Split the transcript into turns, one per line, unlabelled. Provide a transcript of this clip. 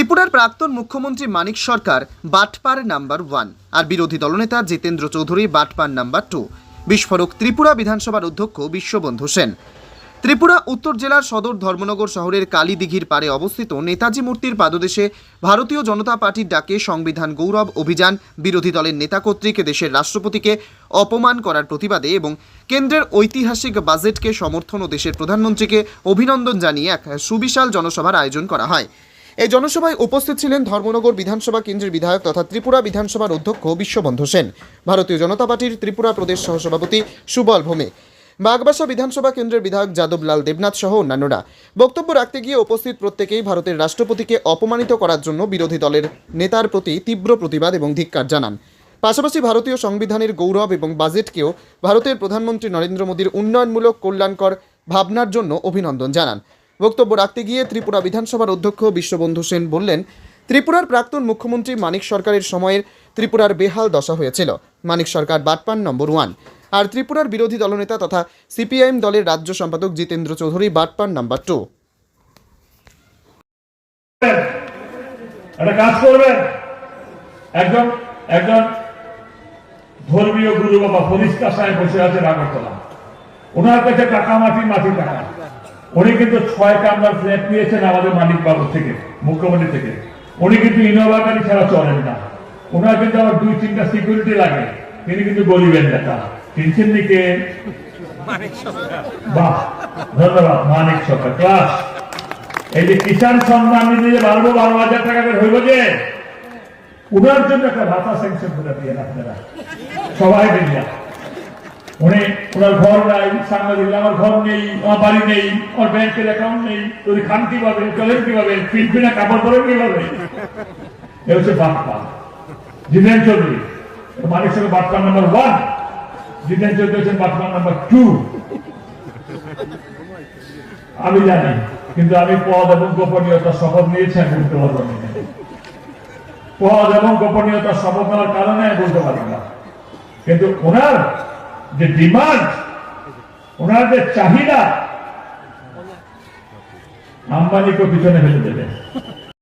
ত্রিপুরার প্রাক্তন মুখ্যমন্ত্রী মানিক সরকার বাটপার নাম্বার ওয়ান আর বিরোধী দলনেতা জিতেন্দ্র চৌধুরী বাটপার নাম্বার টু। বিস্ফোরক ত্রিপুরা বিধানসভার অধ্যক্ষ বিশ্ববন্ধু সেন। ত্রিপুরা উত্তর জেলার সদর ধর্মনগর শহরের কালীদিঘির পারে অবস্থিত নেতাজি মূর্তির পাদদেশে ভারতীয় জনতা পার্টির ডাকে সংবিধান গৌরব অভিযান বিরোধী দলের নেতা কর্তৃক দেশের রাষ্ট্রপতিকে অপমান করার প্রতিবাদে এবং কেন্দ্রের ঐতিহাসিক বাজেটকে সমর্থন ও দেশের প্রধানমন্ত্রীকে অভিনন্দন জানিয়ে এক সুবিশাল জনসভার আয়োজন করা হয়। এই জনসভায় উপস্থিত ছিলেন ধর্মনগর বিধানসভা কেন্দ্রের বিধায়ক তথা ত্রিপুরা বিধানসভার অধ্যক্ষ বিশ্ববন্ধু সেন, ভারতীয় জনতা পার্টির ত্রিপুরা প্রদেশ সহসভাপতি সুবল ভৌমে বাগবাসা বিধানসভা কেন্দ্রের বিধায়ক যাদবলাল দেবনাথ সহ অন্যান্যরা। বক্তব্য রাখতে গিয়ে উপস্থিত প্রত্যেকেই ভারতের রাষ্ট্রপতিকে অপমানিত করার জন্য বিরোধী দলের নেতার প্রতি তীব্র প্রতিবাদ এবং ধিক্কার জানান। পাশাপাশি ভারতীয় সংবিধানের গৌরব এবং বাজেটকেও ভারতের প্রধানমন্ত্রী নরেন্দ্র মোদীর উন্নয়নমূলক কল্যাণকর ভাবনার জন্য অভিনন্দন জানান। বক্তব্য রাখতে গিয়ে ত্রিপুরা বিধানসভার অধ্যক্ষ বিশ্ববন্ধু সেন বললেন, ত্রিপুরার প্রাক্তন মুখ্যমন্ত্রী মানিক সরকারের সময়ের ত্রিপুরার বেহাল দশা হয়েছিল। মানিক সরকার বাটপান নম্বর ওয়ান। আর ত্রিপুরার বিরোধী দলনেতা তথা সিপিআইএম দলের রাজ্য সম্পাদক জিতেন্দ্র চৌধুরী বাটপান নাম্বার টু।
একটা কাজ করবেন। একজন একজন ধর্মীয় গুরু বাবা ফরিস্তা সাহেব বসে আছেন আগরতলা। ওনার কাছে টাকা মাটি মাটি টাকা। উনি কিন্তু ছয় কামরার ফ্ল্যাট পেয়েছেন আমাদের মানিক বাবুর থেকে মুখ্যমন্ত্রী থেকে। উনি কিন্তু ইনোভা গাড়ি ছাড়া চলেন না। ওনার কিন্তু আমার দুই তিনটা সিকিউরিটি লাগে। তিনি কিন্তু গরিবের নেতা। চিনছেন নিকে বাহ ধন্যবাদ মানিক সরকার। ক্লাস। এই যে কিষাণ সম্মান নিধি যে বাড়বো বারো হাজার টাকা করে হইব যে উনার জন্য একটা ভাতা স্যাংশন করে দিয়ে আপনারা। সবাই মিলিয়া উনি ওনার ঘর নাই আমার ঘর নেই, আমার বাড়ি নেই, আমার ব্যাংকের অ্যাকাউন্ট নেই খান কীভাবে, চলেন কীভাবে কাপড় পরেন কীভাবে? এ হচ্ছে বাপ্পা, জিতেন চৌধুরী। বাপ্পা নাম্বার ওয়ান জিতেন চৌধুরী হচ্ছেন বাপ্পা নাম্বার টু আমি জানি, কিন্তু আমি পদ এবং গোপনীয়তা শপথ নিয়েছি, আমি বলতে পারব পদ এবং গোপনীয়তা শপথ নেওয়ার কারণে আমি বলতে পারি না। কিন্তু ওনার যে ডিমান্ড ওনার যে চাহিদা আম্বানিকে পিছনে ফেলে দেবে।